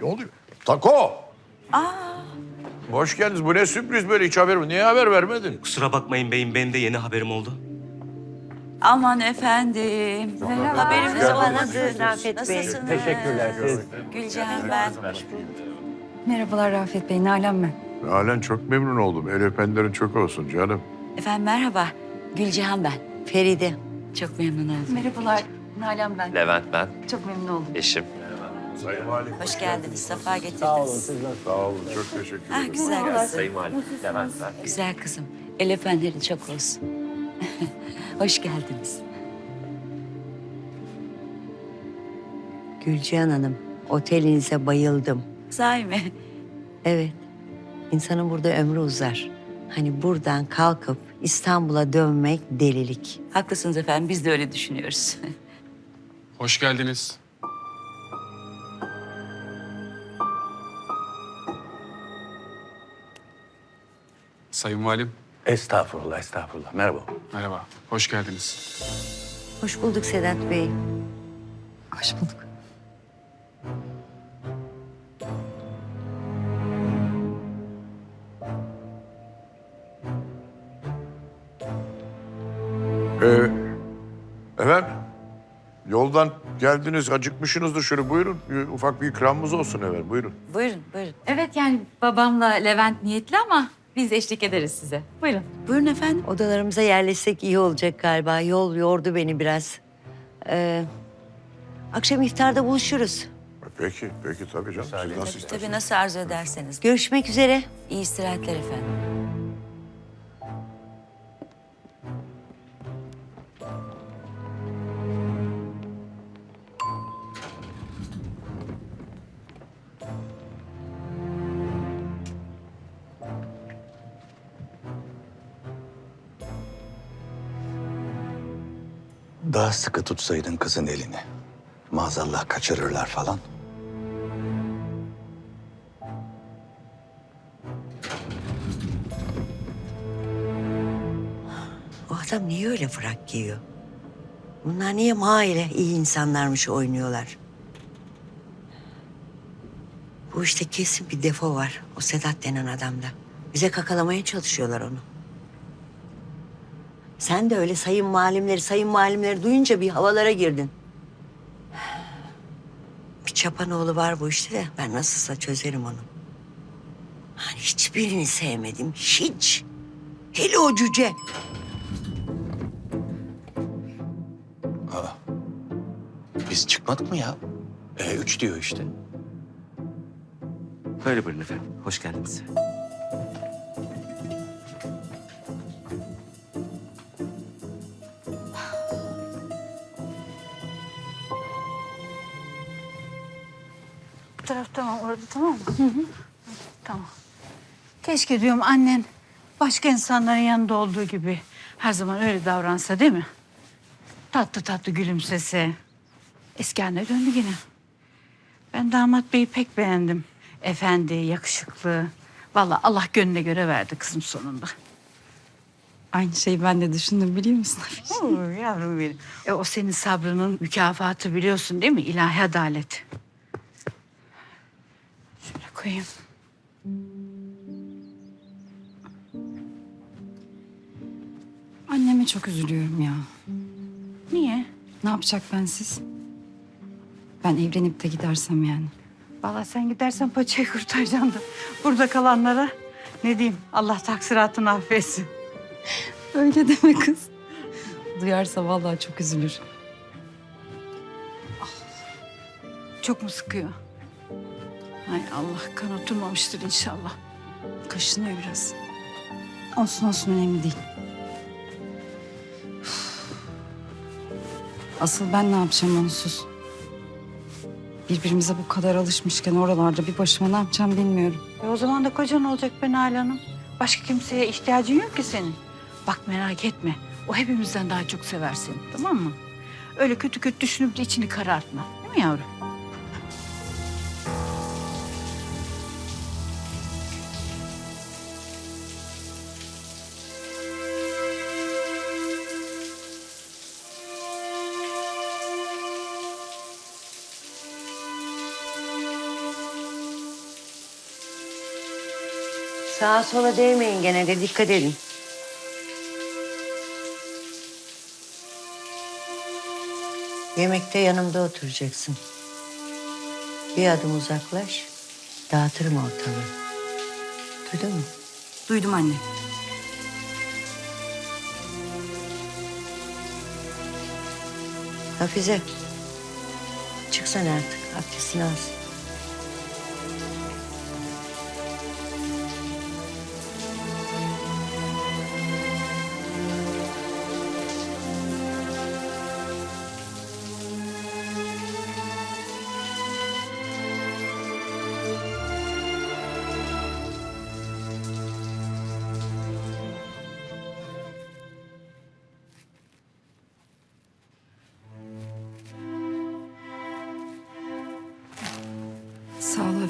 Ne oluyor? Tako! Hoş geldiniz. Bu ne sürpriz böyle hiç haber mi? Niye haber vermedin? Kusura bakmayın beyim, benim de yeni haberim oldu. Aman efendim. Haberimiz geldiniz. olmadı. Rafet Bey. Nasılsınız? Teşekkürler. Siz Gülcihan ben. Merhabalar Rafet Bey, Nalan ben. Halen çok memnun oldum. El öpenlerin çok olsun canım. Efendim merhaba. Gülcihan ben. Feride. Çok memnun oldum. Merhabalar, Nalan ben. Levent ben, Çok memnun oldum. eşim. Sayın Valim. Hoş geldiniz. Safa getirdiniz. sağ olun. Siz nasılsınız? Sağ olun. Çok teşekkür Ah ederim. güzel kızım. Sayın Valim, ben. Güzel kızım. El öpenleri çok olsun. Hoş geldiniz. Gülcihan Hanım, otelinize bayıldım. Sahi mi? Evet, insanın burada ömrü uzar. Hani buradan kalkıp İstanbul'a dönmek delilik. Haklısınız efendim. Biz de öyle düşünüyoruz. Hoş geldiniz. Sayın Valim, Estağfurullah, estağfurullah. Merhaba. merhaba. Hoş geldiniz. Hoş bulduk Sedat Bey. Hoş bulduk. Ee, efendim, yoldan geldiniz, acıkmışsınızdır. Şöyle buyurun. Bir ufak bir ikramımız olsun efendim. Buyurun. buyurun, buyurun. Evet yani babamla Levent niyetli ama biz eşlik ederiz size. Buyurun. Buyurun efendim. Odalarımıza yerleşsek iyi olacak galiba. Yol yordu beni biraz. Ee, akşam iftarda buluşuruz. Peki, peki tabii canım. Siz nasıl Tabii, isterseniz. tabii nasıl arzu ederseniz. Görüşmek üzere. İyi istirahatler efendim. Daha sıkı tutsaydın kızın elini. Maazallah kaçırırlar falan. O adam niye öyle frak giyiyor? Bunlar niye maile iyi insanlarmış oynuyorlar? Bu işte kesin bir defo var o Sedat denen adamda. Bize kakalamaya çalışıyorlar onu. Sen de öyle sayın malimleri, sayın malimleri duyunca bir havalara girdin. Bir çapanoğlu var bu işte de ben nasılsa çözerim onu. Hani hiçbirini sevmedim, hiç. Hele o cüce. Biz çıkmadık mı ya? E, üç diyor işte. Böyle buyurun efendim, hoş geldiniz. Tamam. Keşke diyorum annen başka insanların yanında olduğu gibi her zaman öyle davransa değil mi? Tatlı tatlı gülümsese. Eski haline döndü yine. Ben damat beyi pek beğendim. Efendi, yakışıklı. Vallahi Allah gönlüne göre verdi kızım sonunda. Aynı şeyi ben de düşündüm biliyor musun? Oo, yavrum benim. E, o senin sabrının mükafatı biliyorsun değil mi? İlahi adalet. Şöyle koyayım. Anneme çok üzülüyorum ya. Niye? Ne yapacak bensiz? Ben evlenip de gidersem yani. Vallahi sen gidersen paçayı kurtaracaksın da. Burada kalanlara ne diyeyim? Allah taksiratını affetsin. Öyle deme kız. Duyarsa vallahi çok üzülür. Çok mu sıkıyor? Ay Allah kan oturmamıştır inşallah. Kaşınıyor biraz. Olsun olsun önemli değil. Asıl ben ne yapacağım onsuz? Birbirimize bu kadar alışmışken oralarda bir başıma ne yapacağım bilmiyorum. E o zaman da kocan olacak be Nalan Hanım. Başka kimseye ihtiyacın yok ki senin. Bak merak etme. O hepimizden daha çok sever seni tamam mı? Öyle kötü kötü düşünüp de içini karartma. Değil mi yavrum? Sağa sola değmeyin gene de dikkat edin. Yemekte yanımda oturacaksın. Bir adım uzaklaş, dağıtırım ortalığı. Duydun mu? Duydum anne. Hafize, çıksana artık, abdestini alsın.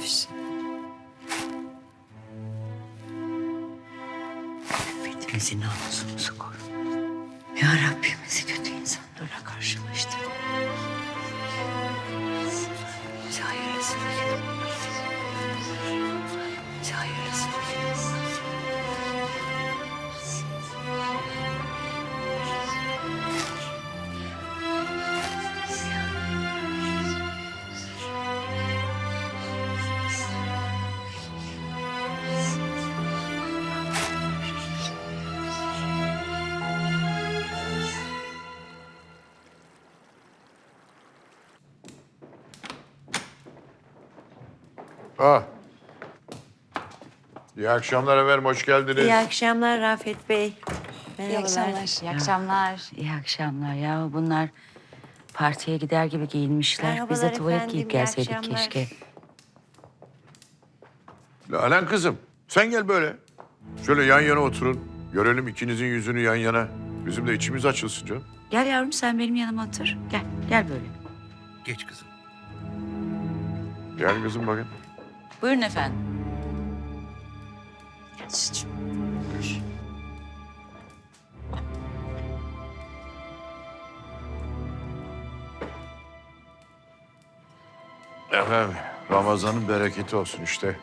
Hafiz. Hepimizin namusumuzu koru. Ya Rabbim Ah. İyi akşamlar efendim, hoş geldiniz. İyi akşamlar Rafet Bey. Merhabalar. İyi akşamlar. İyi akşamlar ya. Bunlar partiye gider gibi giyinmişler. Biz de Merhabalar tuvalet efendim, giyip iyi gelseydik akşamlar. keşke. Alan kızım, sen gel böyle. Şöyle yan yana oturun. Görelim ikinizin yüzünü yan yana. Bizim de içimiz açılsın canım. Gel yavrum sen benim yanıma otur. Gel, gel böyle. Geç kızım. Gel kızım bakın. Buyurun efendim. Efendim, Ramazan'ın bereketi olsun işte.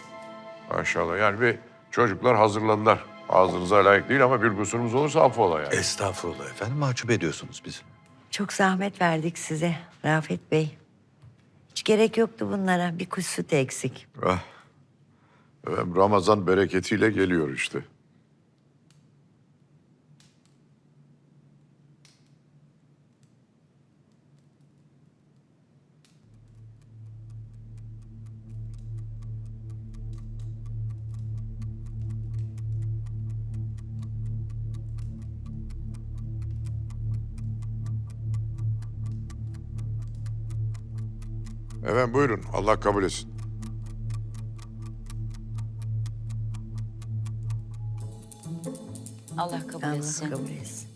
Maşallah. Yani bir çocuklar hazırladılar. Ağzınıza layık değil ama bir kusurumuz olursa affola yani. Estağfurullah efendim. Mahcup ediyorsunuz bizi. Çok zahmet verdik size Rafet Bey. Gerek yoktu bunlara. Bir kuş süt eksik. Ah. Ramazan bereketiyle geliyor işte. Efendim buyurun. Allah kabul etsin. Allah kabul Allah etsin. kabul etsin.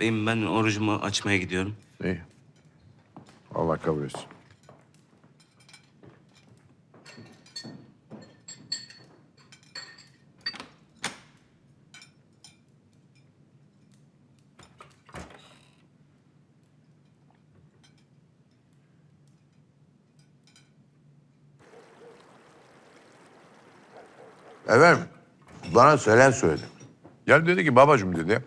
Beyim ben orucumu açmaya gidiyorum. İyi. Allah kabul etsin. Efendim, bana Selen söyledi. Gel dedi ki babacığım dedi.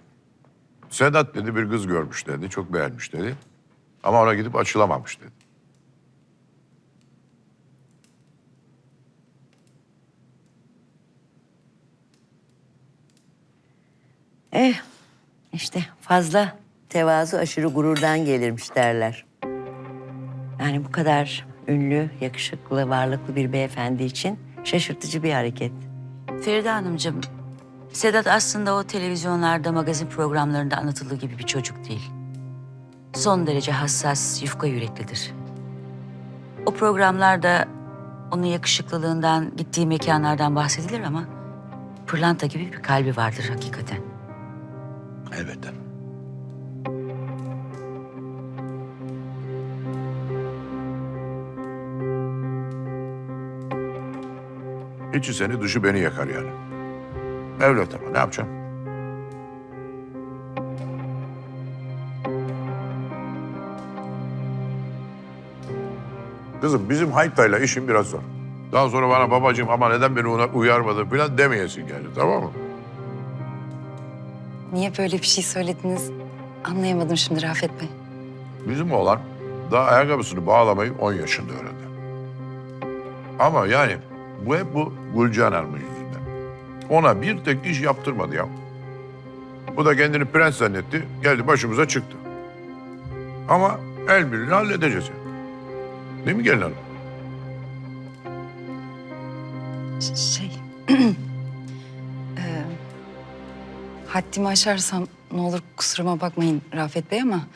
Sedat dedi bir kız görmüş dedi. Çok beğenmiş dedi. Ama ona gidip açılamamış dedi. Eh işte fazla tevazu aşırı gururdan gelirmiş derler. Yani bu kadar ünlü, yakışıklı, varlıklı bir beyefendi için şaşırtıcı bir hareket. Feride Hanımcığım, Sedat aslında o televizyonlarda, magazin programlarında anlatıldığı gibi bir çocuk değil. Son derece hassas, yufka yüreklidir. O programlarda onun yakışıklılığından, gittiği mekanlardan bahsedilir ama... ...pırlanta gibi bir kalbi vardır hakikaten. Elbette. İçi seni dışı beni yakar yani. Evlat ama ne yapacaksın? Kızım bizim Hayta'yla işim biraz zor. Daha sonra bana babacığım ama neden beni ona uyarmadın falan demeyesin geldi tamam mı? Niye böyle bir şey söylediniz anlayamadım şimdi Rafet Bey. Bizim oğlan daha ayakkabısını bağlamayı 10 yaşında öğrendi. Ama yani bu hep bu Gülcan Hanım'ın yüzünden. Ona bir tek iş yaptırmadı ya. Bu da kendini prens zannetti, geldi başımıza çıktı. Ama el birliğiyle halledeceğiz yani. Değil mi gelin hanım? Şey... Eee, haddimi aşarsam ne olur kusuruma bakmayın Rafet Bey ama...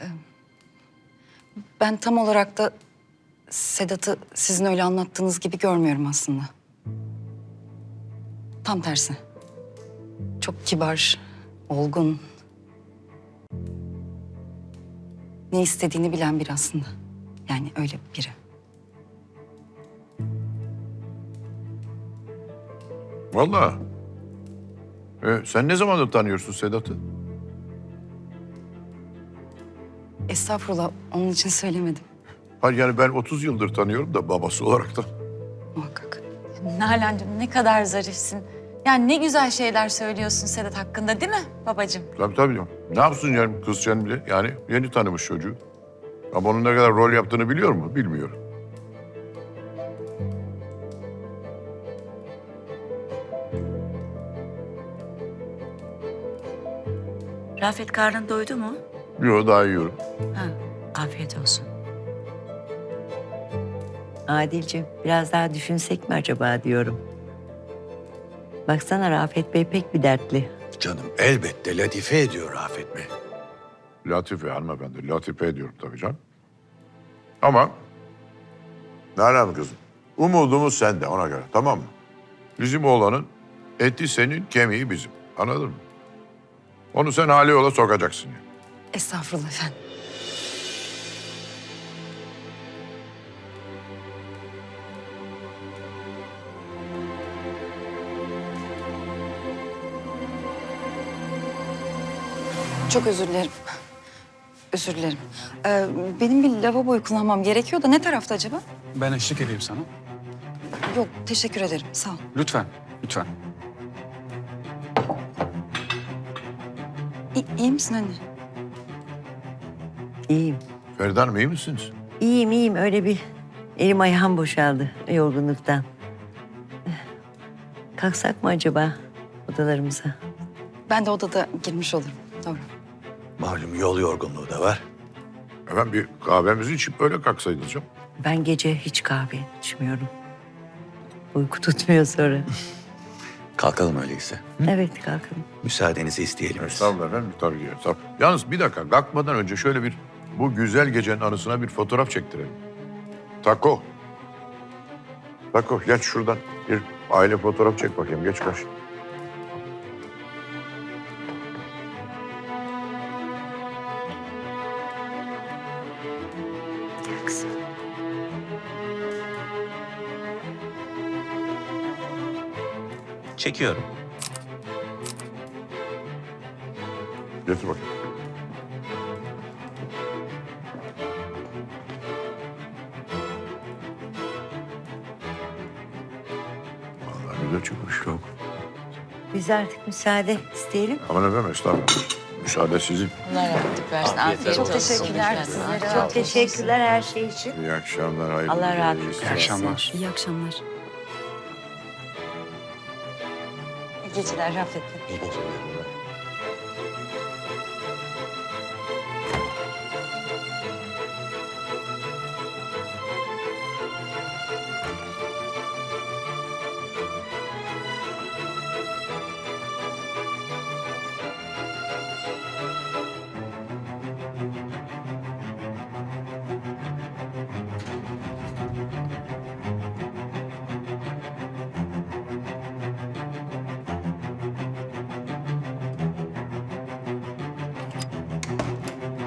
eee, ben tam olarak da Sedat'ı sizin öyle anlattığınız gibi görmüyorum aslında. Tam tersi. Çok kibar, olgun. Ne istediğini bilen biri aslında. Yani öyle biri. Vallahi. E, sen ne zamandır tanıyorsun Sedat'ı? Estağfurullah, onun için söylemedim Hayır yani ben 30 yıldır tanıyorum da babası olarak da. muhakkak. Nalan'cığım ne kadar zarifsin. Yani ne güzel şeyler söylüyorsun Sedat hakkında değil mi babacığım? Tabii tabii. Ne yapsın yani kızcağız bile? Yani yeni tanımış çocuğu. Ama onun ne kadar rol yaptığını biliyor mu? Bilmiyorum. Rafet karnın doydu mu? Yok daha yiyorum. Ha, afiyet olsun. Adilciğim biraz daha düşünsek mi acaba diyorum. Baksana Rafet Bey pek bir dertli. Canım elbette latife ediyor Rafet Bey. Latife hanımefendi. Latife ediyorum tabii canım. Ama Nalan kızım. Umudumuz sende ona göre tamam mı? Bizim oğlanın eti senin kemiği bizim. Anladın mı? Onu sen hali yola sokacaksın. Yani. Estağfurullah efendim. Çok özür dilerim. Özür dilerim. Ee, benim bir lavaboyu kullanmam gerekiyor da ne tarafta acaba? Ben eşlik edeyim sana. Yok, teşekkür ederim. Sağ ol. Lütfen, lütfen. İyi, iyi misin anne? İyiyim. Feride Hanım iyi misiniz? İyiyim iyiyim öyle bir elim ayağım boşaldı yorgunluktan. Kalksak mı acaba odalarımıza? Ben de odada girmiş olurum. Doğru. Malum yol yorgunluğu da var. Efendim bir kahvemizi içip öyle kalksaydınız canım. Ben gece hiç kahve içmiyorum. Uyku tutmuyor sonra. Kalkalım öyleyse. evet kalkalım. Müsaadenizi isteyelim. biz. Estağfurullah efendim. Tabii ki. Estağfurullah. Yalnız bir dakika kalkmadan önce şöyle bir bu güzel gecenin anısına bir fotoğraf çektirelim. Tako. Tako geç şuradan bir aile fotoğraf çek bakayım. Geç karşı. Çekiyorum. Getir bakayım. Vallahi güzel çıkmış. Çok. Biz artık müsaade isteyelim. Aman efendim estağfurullah. Müsaade sizin. Allah rahatlık versin. Afiyet Çok olsun. teşekkürler sizlere. Çok teşekkürler her şey için. İyi akşamlar. Hayırlı Allah rahatlık geceler. İyi akşamlar. İyi akşamlar. Geceler Rafet Bey. İyi geceler.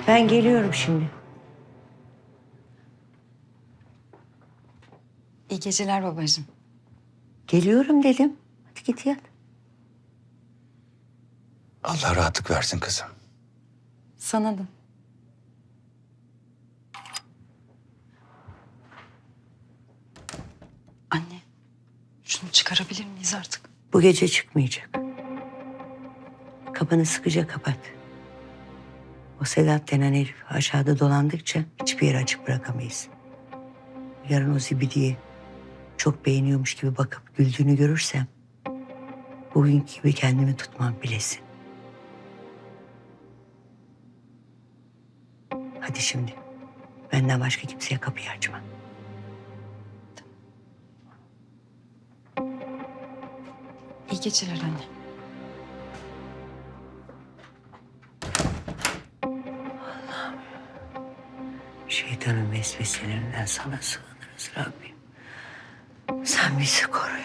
Ben geliyorum şimdi. İyi geceler babacığım. Geliyorum dedim. Hadi git yat. Allah rahatlık versin kızım. Sana da. Anne, şunu çıkarabilir miyiz artık? Bu gece çıkmayacak. Kapanı sıkıca kapat. O Sedat denen herif aşağıda dolandıkça hiçbir yeri açık bırakamayız. Yarın o zibidiyi çok beğeniyormuş gibi bakıp güldüğünü görürsem... ...bugünkü gibi kendimi tutmam bilesin. Hadi şimdi. Benden başka kimseye kapıyı açma. İyi geceler anne. Şeytanın vesveselerinden sana sığınırız Rabbim. Sen bizi koru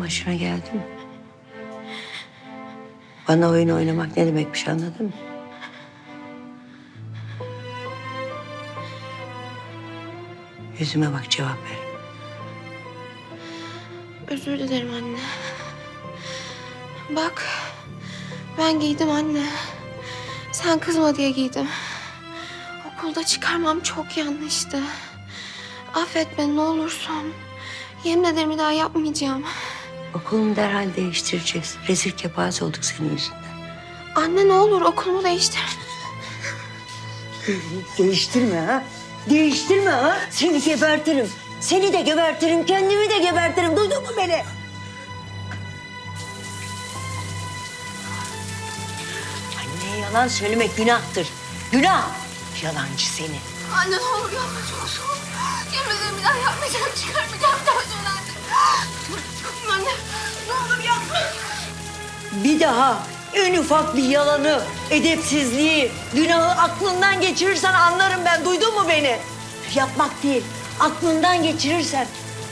Başına geldi mi? Bana oyun oynamak ne demekmiş anladın mı? Yüzüme bak cevap ver. Özür dilerim anne. Bak, ben giydim anne. Sen kızma diye giydim. Okulda çıkarmam çok yanlıştı. Affet beni ne olursun. Yemin ederim bir daha yapmayacağım. Okulunu derhal değiştireceğiz. Rezil kepaze olduk senin yüzünden. Anne ne olur okulumu değiştir. Değiştirme ha. Değiştirme ha. Seni gebertirim. Seni de gebertirim, kendimi de gebertirim. Duydun mu beni? Anneye yalan söylemek günahtır. Günah. Yalancı seni. Anne ne olur yapma çok soğuk. Yemin ederim bir daha yapmayacağım. Çıkarmayacağım Bir daha en ufak bir yalanı, edepsizliği, günahı aklından geçirirsen anlarım ben. Duydun mu beni? Yapmak değil, aklından geçirirsen,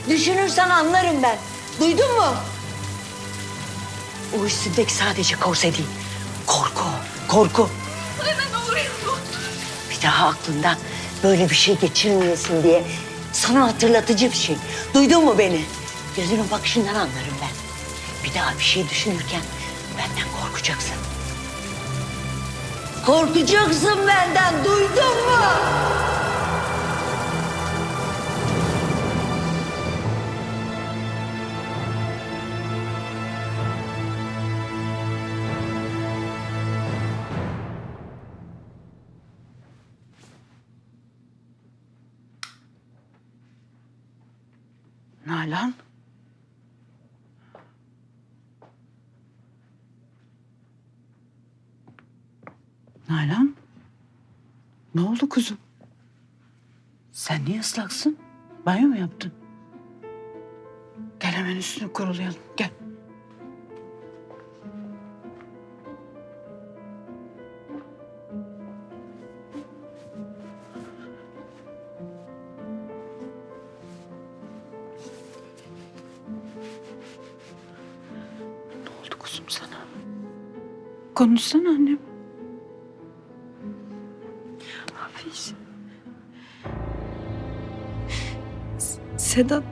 düşünürsen anlarım ben. Duydun mu? O üstündeki sadece korse değil, korku, korku. Olur yapma. Bir daha aklından böyle bir şey geçirmeyesin diye sana hatırlatıcı bir şey. Duydun mu beni? Gözünün bakışından anlarım ben. Bir daha bir şey düşünürken korkacaksın. Korkacaksın benden, duydun mu? Nalan. Nalan. Ne oldu kuzum? Sen niye ıslaksın? Banyo mu yaptın? Gel hemen üstünü kurulayalım. Gel. Ne oldu kuzum sana? Konuşsana annem. Sedat.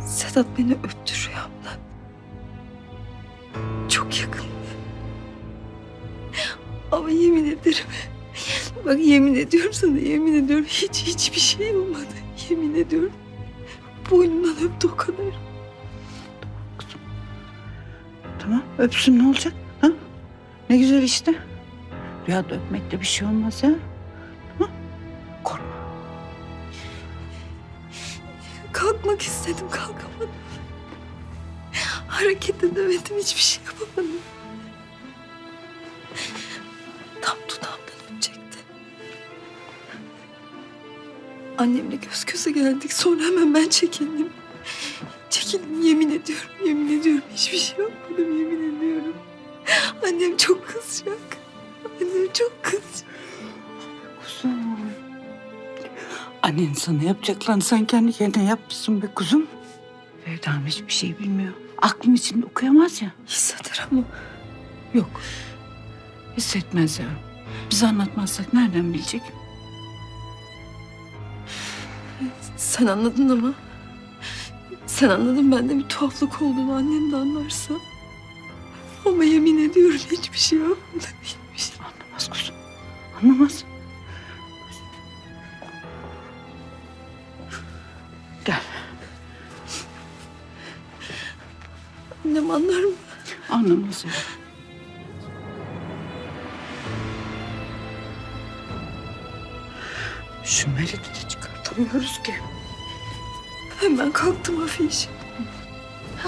Sedat beni öptü rüyamda. Çok yakın. Ama yemin ederim. Bak yemin ediyorum sana yemin ediyorum hiç hiçbir şey olmadı. Yemin ediyorum. Boynundan öptü o kadar. Tamam öpsün ne olacak? Ha? Ne güzel işte. Rüyada öpmekle bir şey olmaz ya. Annemle göz göze geldik sonra hemen ben çekildim. Çekildim yemin ediyorum yemin ediyorum hiçbir şey yapmadım yemin ediyorum. Annem çok kızacak. Annem çok kızacak. Kuzum. Annen sana yapacaklarını sen kendi kendine yapmışsın be kuzum. Ferdan hiçbir şey bilmiyor. Aklın içinde okuyamaz ya. Hisseder ama Yok. Hissetmez yavrum. Biz anlatmazsak nereden bilecek? Sen anladın ama. Sen anladın bende bir tuhaflık olduğunu annem de anlarsa. Ama yemin ediyorum hiçbir şey. Hiçbir şey. Anlamaz kuzum. Anlamaz. Gel. Annem anlar mı? Anlamaz yavrum. Şu Merit'i çıkartamıyoruz ki. Hemen kalktım Afiş.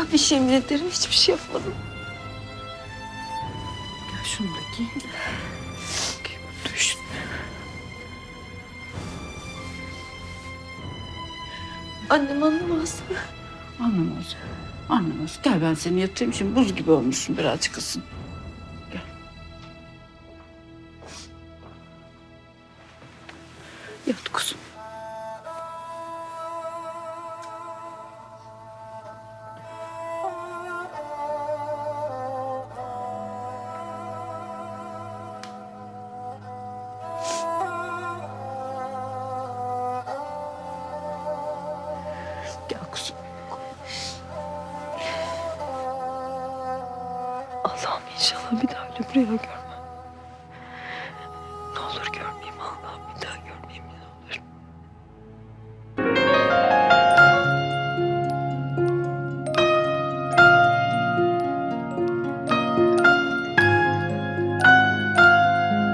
Afiş yemin ederim hiçbir şey yapmadım. Gel şunu da giy. Üstüne. Annem anlamaz. Anlamaz. Anlamaz. Gel ben seni yatırayım şimdi buz gibi olmuşsun birazcık ısın. Gel. Yat kuzum.